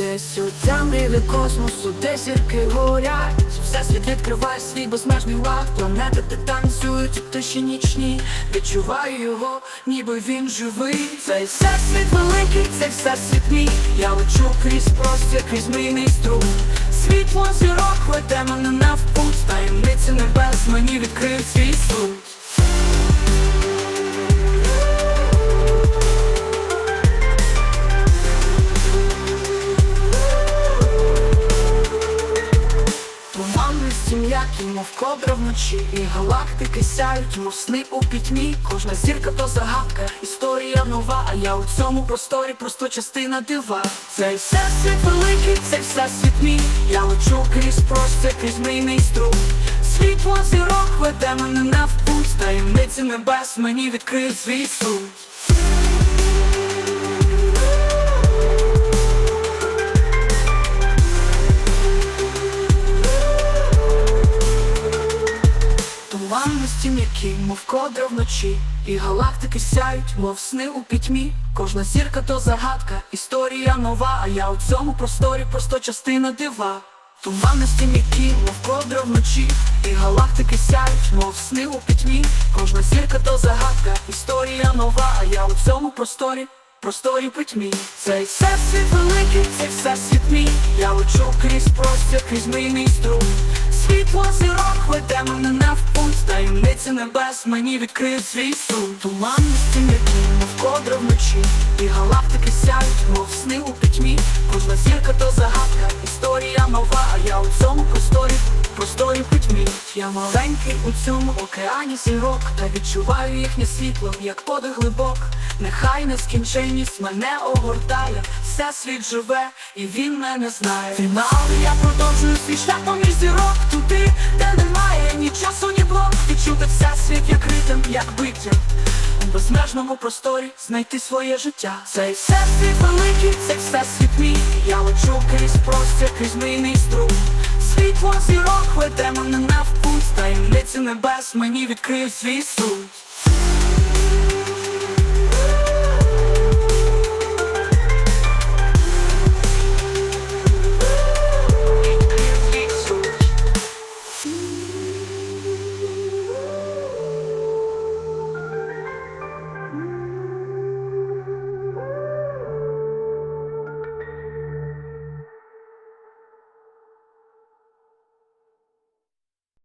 Десь у темряві космосу, де зірки горять. Всесвіт відкриває свій безмежний лад. Планети де танцюють у тиші нічні. Відчуваю його, ніби він живий. Цей всесвіт великий, цей всесвіт мій. Я лечу крізь простір, крізь мрійний струм Світло зірок веде мене навпуть Таємниці небес мені відкриють свій суть М'які, мов кобра вночі І галактики сяють, мов сни у пітьмі. Кожна зірка то загадка, історія нова А я у цьому просторі просто частина дива. Цей всесвіт великий, цей всесвіт мій. Я лечу крізь простір, крізь мрійний струм Світло зірок веде мене навпуть Таємниці небес мені відкриють свій суть Туманності м'які, мов кодра вночі, і галактики сяють, мов сни у пітьмі. Кожна зірка то загадка, історія нова, а я у цьому просторі просто частина дива. Туманності м'які, мов кодра вночі, і галактики сяють, мов сни у пітьмі. Кожна зірка то загадка, історія нова, а я у цьому просторі. Просторі пітьмі, цей всесвіт великий, цей всесвіт мій Я лечу крізь простір, крізь мрійний струм Світло зірок веде мене навпуть Таємниці небес мені відкриють свій сум Туманності м'які, мов кодра вночі. І галактики сяють, мов сни у пітьмі. Кожна зірка то загадка, історія нова. А я у цьому просторі, просторі пітьмі. Я маленький у цьому океані зірок. Та відчуваю їхнє світло, як подих глибок. Нехай нескінченність мене огортає. Все світ живе, і він мене знає. Фінал, я продовжую свій шлях поміж зірок. Туди, де немає як як У безмежному просторі знайти своє життя. Цей всесвіт великий, цей всесвіт мій. Я лечу крізь простір, крізь мийний струм Світло зірок веде мене навпуть. Таємниці небес мені відкриють свій суть